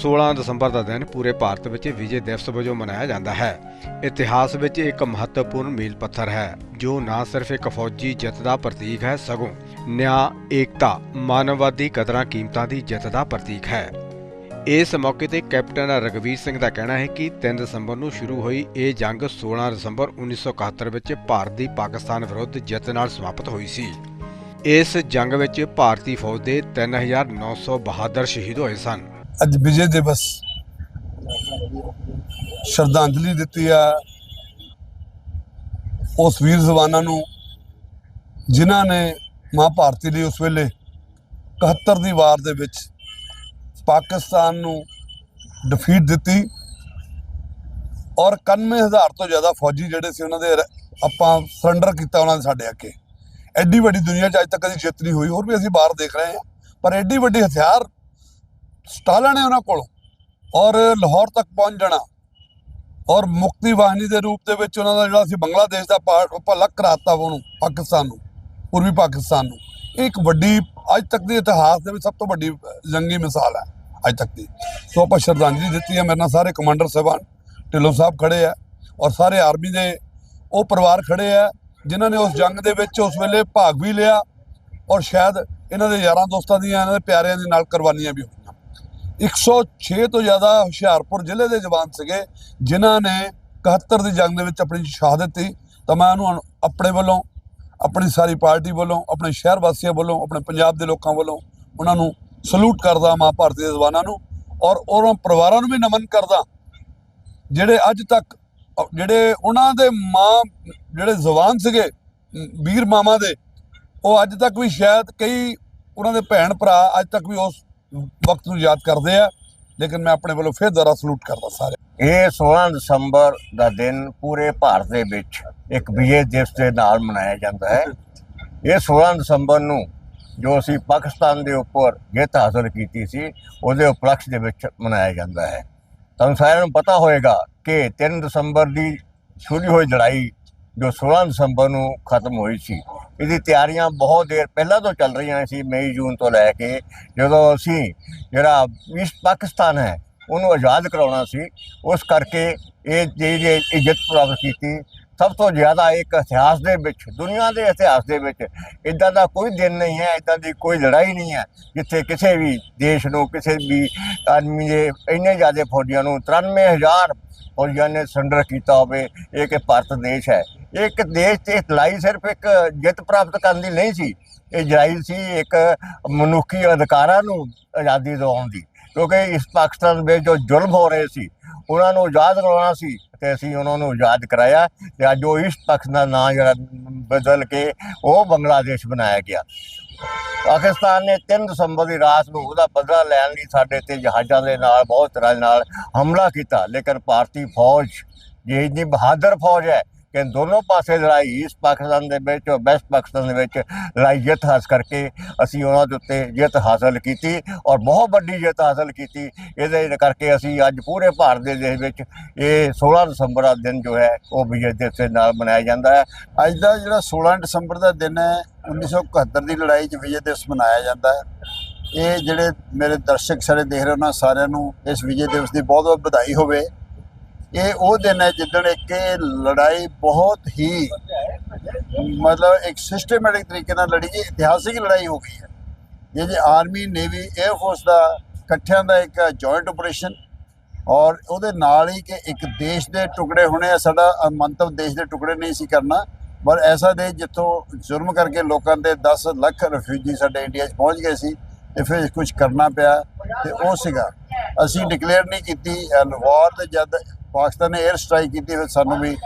16 ਦਸੰਬਰ ਦਾ ਦਿਨ ਪੂਰੇ ਭਾਰਤ ਵਿੱਚ ਵਿਜੇ ਦਿਵਸ ਵਜੋਂ ਮਨਾਇਆ ਜਾਂਦਾ ਹੈ। ਇਤਿਹਾਸ ਵਿੱਚ ਇੱਕ ਮਹੱਤਵਪੂਰਨ ਮੀਲ ਪੱਥਰ ਹੈ, ਜੋ ਨਾ ਸਿਰਫ ਇੱਕ ਫੌਜੀ ਜਿੱਤ ਦਾ ਪ੍ਰਤੀਕ ਹੈ, ਸਗੋਂ ਨਿਆਂ, ਏਕਤਾ, ਮਾਨਵਵਾਦੀ ਕਦਰਾਂ ਕੀਮਤਾਂ ਦੀ ਜਿੱਤ ਦਾ ਪ੍ਰਤੀਕ ਹੈ। ਇਸ ਮੌਕੇ ਤੇ ਕੈਪਟਨ ਰਗਵੀਰ ਸਿੰਘ ਦਾ ਕਹਿਣਾ ਹੈ ਕਿ 3 ਦਸੰਬਰ ਨੂੰ ਸ਼ੁਰੂ ਹੋਈ ਇਹ ਜੰਗ 16 ਦਸੰਬਰ 1971 ਵਿੱਚ ਭਾਰਤ ਦੀ ਪਾਕਿਸਤਾਨ ਵਿਰੁੱਧ ਜਿੱਤ ਨਾਲ ਸਮਾਪਤ ਹੋਈ ਸੀ। ਇਸ ਜੰਗ ਵਿੱਚ ਭਾਰਤੀ ਫੌਜ ਦੇ 3900 ਬਹਾਦਰ ਸ਼ਹੀਦ ਹੋਏ ਸਨ। ਅੱਜ ਵਿਜੇ ਦਿਵਸ ਸ਼ਰਧਾਂਜਲੀ ਦਿੱਤੀ ਆ ਉਸ ਵੀਰ ਜਵਾਨਾਂ ਨੂੰ, ਜਿਨ੍ਹਾਂ ਨੇ ਮਾਂ ਲਈ ਉਸ ਵੇਲੇ 71 ਦੀ ਵਾਰ ਦੇ ਵਿੱਚ ਪਾਕਿਸਤਾਨ ਨੂੰ ਡਿਫੀਟ ਦਿੱਤੀ ਔਰ 91000 ਤੋਂ ਜ਼ਿਆਦਾ ਫੌਜੀ ਜਿਹੜੇ ਸੀ ਉਹਨਾਂ ਦੇ ਆਪਾਂ ਸਰੈਂਡਰ ਕੀਤਾ ਉਹਨਾਂ ਦੇ ਸਾਡੇ ਅੱਗੇ। ਐਡੀ ਵੱਡੀ ਦੁਨੀਆ 'ਚ ਅੱਜ ਤੱਕ ਕਦੀ ਜਿੱਤ ਨਹੀਂ ਹੋਈ, ਹੋਰ ਵੀ ਅਸੀਂ ਬਾਹਰ ਦੇਖ ਰਹੇ ਹਾਂ। ਪਰ ਐਡੀ ਵੱਡੀ ਹਥਿਆਰ ਸਟਾਲਾਂ ਨੇ ਉਹਨਾਂ ਕੋਲ। ਔਰ ਲਾਹੌਰ ਤੱਕ ਪਹੁੰਚ ਜਾਣਾ। ਔਰ ਮੁਕਤੀ ਵਾਹਿਨੀ ਦੇ ਰੂਪ ਦੇ ਵਿੱਚ ਉਹਨਾਂ ਦਾ ਜਿਹੜਾ ਸੀ ਬੰਗਲਾਦੇਸ਼ ਦਾ ਪਾਰਟ ਉਹ ਅਲੱਗ ਕਰਾਤਾ ਉਹਨੂੰ, ਪਾਕਿਸਤਾਨ ਨੂੰ, ਪੂਰਬੀ ਪਾਕਿਸਤਾਨ ਨੂੰ। ਇਹ ਇੱਕ ਵੱਡੀ, ਅੱਜ ਤੱਕ ਦੇ ਇਤਿਹਾਸ ਦੇ ਵਿੱਚ ਸਭ ਤੋਂ ਵੱਡੀ ਜੰਗੀ ਮਿਸਾਲ ਹੈ, ਅੱਜ ਤੱਕ ਦੀ। ਸੋ ਆਪਾਂ ਸ਼ਰਧਾਂਜਲੀ ਦਿੱਤੀ ਹੈ, ਮੇਰੇ ਨਾਲ ਸਾਰੇ ਕਮਾਂਡਰ ਸਾਹਿਬਾਨ, ਢਿੱਲੋਂ ਸਾਹਿਬ ਖੜੇ ਆ ਔਰ ਸਾਰੇ ਆਰਮੀ ਦੇ ਉਹ ਪਰਿਵਾਰ ਖੜੇ ਆ ਜਿਨ੍ਹਾਂ ਨੇ ਉਸ ਜੰਗ ਦੇ ਵਿੱਚ ਉਸ ਵੇਲੇ ਭਾਗ ਵੀ ਲਿਆ, ਔਰ ਸ਼ਾਇਦ ਇਹਨਾਂ ਦੇ ਯਾਰਾਂ ਦੋਸਤਾਂ ਦੀਆਂ, ਇਹਨਾਂ ਦੇ ਪਿਆਰਿਆਂ ਦੇ ਨਾਲ ਕੁਰਬਾਨੀਆਂ ਵੀ ਹੋਈਆਂ। 106 ਤੋਂ ਜ਼ਿਆਦਾ ਹੁਸ਼ਿਆਰਪੁਰ ਜ਼ਿਲ੍ਹੇ ਦੇ ਜਵਾਨ ਸੀਗੇ, ਜਿਨ੍ਹਾਂ ਨੇ 71 ਦੀ ਜੰਗ ਦੇ ਵਿੱਚ ਆਪਣੀ ਸ਼ਹਾਦਤ ਦਿੱਤੀ। ਤਾਂ ਮੈਂ ਉਹਨੂੰ ਆਪਣੇ ਵੱਲੋਂ, ਆਪਣੀ ਸਾਰੀ ਪਾਰਟੀ ਵੱਲੋਂ, ਆਪਣੇ ਸ਼ਹਿਰ ਵਾਸੀਆਂ ਵੱਲੋਂ, ਆਪਣੇ ਪੰਜਾਬ ਦੇ ਲੋਕਾਂ ਵੱਲੋਂ ਉਹਨਾਂ ਨੂੰ ਸਲੂਟ ਕਰਦਾ ਮਾਂ ਭਾਰਤੀ ਦੇ ਜਵਾਨਾਂ ਨੂੰ ਔਰ ਉਹਨਾਂ ਪਰਿਵਾਰਾਂ ਨੂੰ ਵੀ ਨਮਨ ਕਰਦਾ, ਜਿਹੜੇ ਅੱਜ ਤੱਕ, ਜਿਹੜੇ ਉਹਨਾਂ ਦੇ ਮਾਂ, ਜਿਹੜੇ ਜਵਾਨ ਸੀਗੇ, ਵੀਰ ਮਾਮਾ ਦੇ, ਉਹ ਅੱਜ ਤੱਕ ਵੀ ਸ਼ਾਇਦ ਕਈ ਉਹਨਾਂ ਦੇ ਭੈਣ ਭਰਾ ਅੱਜ ਤੱਕ ਵੀ ਉਸ ਵਕਤ ਨੂੰ ਯਾਦ ਕਰਦੇ ਆ, ਲੇਕਿਨ ਮੈਂ ਆਪਣੇ ਵੱਲੋਂ ਫਿਰ ਦੁਬਾਰਾ ਸਲੂਟ ਕਰਦਾ ਸਾਰੇ। ਇਹ 16 ਦਸੰਬਰ ਦਾ ਦਿਨ ਪੂਰੇ ਭਾਰਤ ਦੇ ਵਿੱਚ ਇੱਕ ਵਿਜੇ ਦਿਵਸ ਦੇ ਨਾਲ ਮਨਾਇਆ ਜਾਂਦਾ ਹੈ। ਇਹ 16 ਦਸੰਬਰ ਨੂੰ ਜੋ ਅਸੀਂ ਪਾਕਿਸਤਾਨ ਦੇ ਉੱਪਰ ਜਿੱਤ ਹਾਸਲ ਕੀਤੀ ਸੀ, ਉਹਦੇ ਉਪਲਕਸ਼ ਦੇ ਵਿੱਚ ਮਨਾਇਆ ਜਾਂਦਾ ਹੈ। ਤੁਹਾਨੂੰ ਸਾਰਿਆਂ ਨੂੰ ਪਤਾ ਹੋਵੇਗਾ ਕਿ 3 ਦਸੰਬਰ ਦੀ ਛੁੱਟੀ ਹੋਈ ਲੜਾਈ ਜੋ 16 ਦਸੰਬਰ ਨੂੰ ਖਤਮ ਹੋਈ ਸੀ ਇਹਦੀ ਤਿਆਰੀਆਂ ਬਹੁਤ ਦੇਰ ਪਹਿਲਾਂ ਤੋਂ ਚੱਲ ਰਹੀਆਂ ਸੀ, ਮਈ, ਜੂਨ ਤੋਂ ਲੈ ਕੇ ਜਦੋਂ ਅਸੀਂ ਜਿਹੜਾ ਈਸਟ ਪਾਕਿਸਤਾਨ ਹੈ, ਉਹਨੂੰ ਆਜ਼ਾਦ ਕਰਾਉਣਾ ਸੀ, ਉਸ ਕਰਕੇ ਇਹ ਜਿਹੜੀ ਇੱਜ਼ਤ ਪ੍ਰਾਪਤ ਕੀਤੀ ਸਭ ਤੋਂ ਜ਼ਿਆਦਾ ਇੱਕ ਇਤਿਹਾਸ ਦੇ ਵਿੱਚ, ਦੁਨੀਆ ਦੇ ਇਤਿਹਾਸ ਦੇ ਵਿੱਚ ਇਦਾਂ ਦਾ ਕੋਈ ਦਿਨ ਨਹੀਂ ਹੈ, ਇਦਾਂ ਦੀ ਕੋਈ ਲੜਾਈ ਨਹੀਂ ਹੈ, ਜਿੱਥੇ ਕਿਸੇ ਵੀ ਦੇਸ਼ ਨੂੰ, ਕਿਸੇ ਵੀ ਆਦਮੀ ਦੇ ਇੰਨੇ ਜ਼ਿਆਦਾ ਫੌਜੀਆਂ ਨੂੰ 93000 ਫੌਜੀਆਂ ਨੇ ਸਰੈਂਡਰ ਕੀਤਾ ਹੋਵੇ, ਇਹ ਕਿ ਭਾਰਤ ਦੇਸ਼ ਹੈ। ਇਹ ਇੱਕ ਦੇਸ਼ ਤੇ ਲੜਾਈ ਸਿਰਫ ਇੱਕ ਜਿੱਤ ਪ੍ਰਾਪਤ ਕਰਨ ਦੀ ਨਹੀਂ ਸੀ, ਇਹ ਲੜਾਈ ਸੀ ਇੱਕ ਮਨੁੱਖੀ ਅਧਿਕਾਰਾਂ ਨੂੰ ਆਜ਼ਾਦੀ ਦਿਵਾਉਣ ਦੀ, ਕਿਉਂਕਿ ਇਸ ਪਾਕਿਸਤਾਨ ਵਿੱਚ ਜੋ ਜ਼ੁਲਮ ਹੋ ਰਹੇ ਸੀ ਉਹਨਾਂ ਨੂੰ ਆਜ਼ਾਦ ਕਰਵਾਉਣਾ ਸੀ ਤੇ ਅਸੀਂ ਉਹਨਾਂ ਨੂੰ ਆਜ਼ਾਦ ਕਰਾਇਆ ਤੇ ਅੱਜ ਉਹ ਇਸ ਪੱਖ ਦਾ ਨਾਂ ਜਿਹੜਾ ਬਦਲ ਕੇ ਉਹ ਬੰਗਲਾਦੇਸ਼ ਬਣਾਇਆ ਗਿਆ। ਪਾਕਿਸਤਾਨ ਨੇ 3 ਦਸੰਬਰ ਦੀ ਰਾਤ ਨੂੰ ਉਹਦਾ ਬਦਲਾ ਲੈਣ ਲਈ ਸਾਡੇ ਤੇ ਜਹਾਜ਼ਾਂ ਦੇ ਨਾਲ ਬਹੁਤ ਤਰ੍ਹਾਂ ਦੇ ਨਾਲ ਹਮਲਾ ਕੀਤਾ, ਲੇਕਿਨ ਭਾਰਤੀ ਫੌਜ, ਜੇ ਇੰਨੀ ਬਹਾਦਰ ਫੌਜ ਹੈ ਕਿ ਦੋਨੋਂ ਪਾਸੇ ਲੜਾਈ ਈਸਟ ਪਾਕਿਸਤਾਨ ਦੇ ਵਿੱਚ ਔਰ ਵੈਸਟ ਪਾਕਿਸਤਾਨ ਦੇ ਵਿੱਚ ਲੜਾਈ ਜਿੱਤ ਹਾਸ ਕਰਕੇ ਅਸੀਂ ਉਹਨਾਂ ਦੇ ਉੱਤੇ ਜਿੱਤ ਹਾਸਲ ਕੀਤੀ ਔਰ ਬਹੁਤ ਵੱਡੀ ਜਿੱਤ ਹਾਸਲ ਕੀਤੀ। ਇਹਦੇ ਕਰਕੇ ਅਸੀਂ ਅੱਜ ਪੂਰੇ ਭਾਰਤ ਦੇ ਦੇਸ਼ ਵਿੱਚ ਇਹ 16 ਦਸੰਬਰ ਦਾ ਦਿਨ ਜੋ ਹੈ, ਉਹ ਵਿਜੇ ਦਿਵਸ ਦੇ ਨਾਲ ਮਨਾਇਆ ਜਾਂਦਾ ਹੈ। ਅੱਜ ਦਾ ਜਿਹੜਾ 16 ਦਸੰਬਰ ਦਾ ਦਿਨ ਹੈ 1971 ਦੀ ਲੜਾਈ 'ਚ ਵਿਜੇ ਦਿਵਸ ਮਨਾਇਆ ਜਾਂਦਾ ਹੈ। ਇਹ ਜਿਹੜੇ ਮੇਰੇ ਦਰਸ਼ਕ ਸਾਰੇ ਦੇਖ ਰਹੇ ਉਹਨਾਂ ਸਾਰਿਆਂ ਨੂੰ ਇਸ ਵਿਜੇ ਦਿਵਸ ਦੀ ਬਹੁਤ ਬਹੁਤ ਵਧਾਈ ਹੋਵੇ। ਇਹ ਉਹ ਦਿਨ ਹੈ ਜਿੱਦਣ ਇੱਕ ਲੜਾਈ ਬਹੁਤ ਹੀ ਮਤਲਬ ਇੱਕ ਸਿਸਟਮੈਟਿਕ ਤਰੀਕੇ ਨਾਲ ਲੜੀ ਗਈ ਇਤਿਹਾਸਿਕ ਲੜਾਈ ਹੋ ਗਈ ਹੈ। ਇਹ ਜੇ ਆਰਮੀ ਨੇਵੀ 에ਅਰ ਫੋਰਸ ਦਾ ਇਕੱਠਿਆਂ ਦਾ ਇੱਕ ਜੁਆਇੰਟ ਆਪਰੇਸ਼ਨ ਔਰ ਉਹਦੇ ਨਾਲ ਹੀ ਕਿ ਇੱਕ ਦੇਸ਼ ਦੇ ਟੁਕੜੇ ਹੋਣੇ ਆ, ਸਾਡਾ ਮੰਤਵ ਦੇਸ਼ ਦੇ ਟੁਕੜੇ ਨਹੀਂ ਸੀ ਕਰਨਾ, ਪਰ ਐਸਾ ਦੇਸ਼ ਜਿੱਥੋਂ ਜ਼ੁਲਮ ਕਰਕੇ ਲੋਕਾਂ ਦੇ 10 ਲੱਖ ਰਿਫਿਊਜੀ ਸਾਡੇ ਇੰਡੀਆ 'ਚ ਪਹੁੰਚ ਗਏ ਸੀ ਤੇ ਫਿਰ ਕੁਝ ਕਰਨਾ ਪਿਆ ਤੇ ਉਹ ਸੀਗਾ। ਅਸੀਂ ਡਿਕਲੇਅਰ ਨਹੀਂ ਕੀਤੀ ਵਾਰ ਤੇ ਜਦ ਪਾਕਿਸਤਾਨ ਨੇ 에ਅਰ ਸਟ੍ਰਾਈਕ ਕੀਤੀ, ਫਿਰ ਸਾਨੂੰ ਵੀ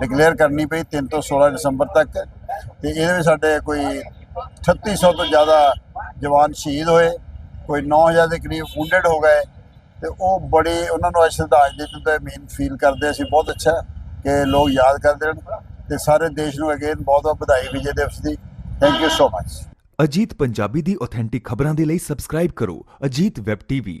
ਡਿਕਲੇਅਰ ਕਰਨੀ ਪਈ 3 ਤੋਂ 16 ਦਸੰਬਰ ਤੱਕ। ਤੇ ਇਹਦੇ ਵਿੱਚ ਸਾਡੇ ਕੋਈ 3600 ਤੋਂ ਜ਼ਿਆਦਾ ਜਵਾਨ ਸ਼ਹੀਦ ਹੋਏ, ਕੋਈ 9000 ਦੇ ਕਰੀਬ ਵੂਨਡਡ ਹੋ ਗਏ। ਤੇ ਉਹ ਬੜੇ, ਉਹਨਾਂ ਨੂੰ ਅੱਜ ਸ਼ਰਧਾਂਜਲੀ ਦਿੰਦੇ ਮੀਨ ਫੀਲ ਕਰਦੇ ਅਸੀਂ ਬਹੁਤ ਅੱਛਾ ਕਿ ਲੋਕ ਯਾਦ ਕਰਦੇ ਰਹਿਣ ਤੇ ਸਾਰੇ ਦੇਸ਼ ਨੂੰ ਅਗੇਨ ਬਹੁਤ ਬਹੁਤ ਵਧਾਈ ਵਿਜੇ ਦਿਵਸ ਦੀ thank you so much Ajit Punjabi the authentic ਖਬਰਾਂ ਦੇ ਲਈ ਸਬਸਕ੍ਰਾਈਬ ਕਰੋ ਅਜੀਤ ਵੈਬ ਟੀਵੀ